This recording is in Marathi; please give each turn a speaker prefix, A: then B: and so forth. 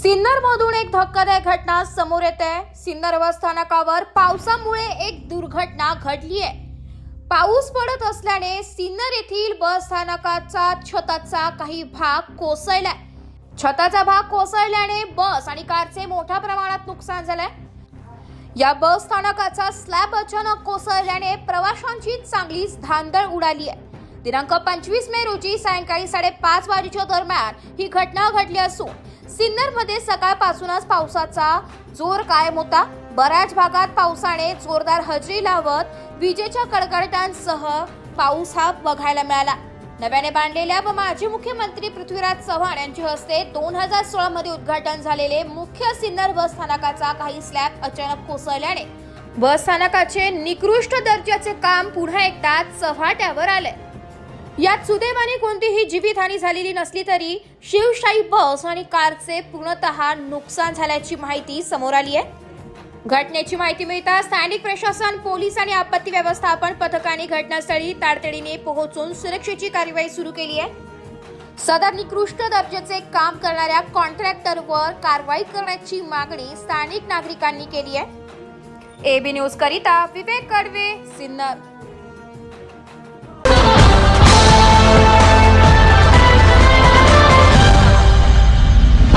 A: सिन्नर मधून एक धक्कादायक घटना समोर येते. सिन्नर बस स्थानकावर पावसामुळे एक दुर्घटना घडली आहे पाऊस पडत असल्याने सिन्नर येथील बस स्थानकाचा छताचा काही भाग कोसळलाय. छताचा भाग कोसळल्याने बस आणि कारचे मोठ्या प्रमाणात नुकसान झालंय. या बस स्थानकाचा स्लॅब अचानक कोसळल्याने प्रवाशांची चांगलीच धांदळ उडाली आहे दिनांक पंचवीस मे रोजी सायंकाळी साडेपाच वाजेच्या दरम्यान ही घटना घडली असून सिन्नरमध्ये सकाळपासूनच पावसाचा जोर कायम होता. बऱ्याच भागात पावसाने जोरदार हजेरी लावत विजेच्या कडकडाटांसह पाऊस हा बघायला मिळाला. नव्याने बांधलेल्या व माजी मुख्यमंत्री पृथ्वीराज चव्हाण यांच्या हस्ते दोन हजार सोळा मध्ये उद्घाटन झालेले मुख्य सिन्नर बस स्थानकाचा काही स्लॅब अचानक कोसळल्याने बस स्थानकाचे निकृष्ट दर्जाचे काम पुन्हा एकदा चव्हाट्यावर आले यात सुदैवाने कोणतीही जीवितहानी झालेली नसली तरी शिवशाही बस आणि कारचे पूर्णतः नुकसान झाल्याची माहिती समोर आली आहे. घटनेची माहिती मिळताच स्थानिक प्रशासन पोलीस आणि आपत्ती व्यवस्थापन पथकाने घटनास्थळी तातडीने पोहोचून सुरक्षेची कार्यवाही सुरू केली आहे. सदर निकृष्ट दर्जाचे काम करणाऱ्या कॉन्ट्रॅक्टरवर कारवाई करण्याची मागणी स्थानिक नागरिकांनी केली आहे. एबी न्यूज करिता विवेक कडवे सिन्नर.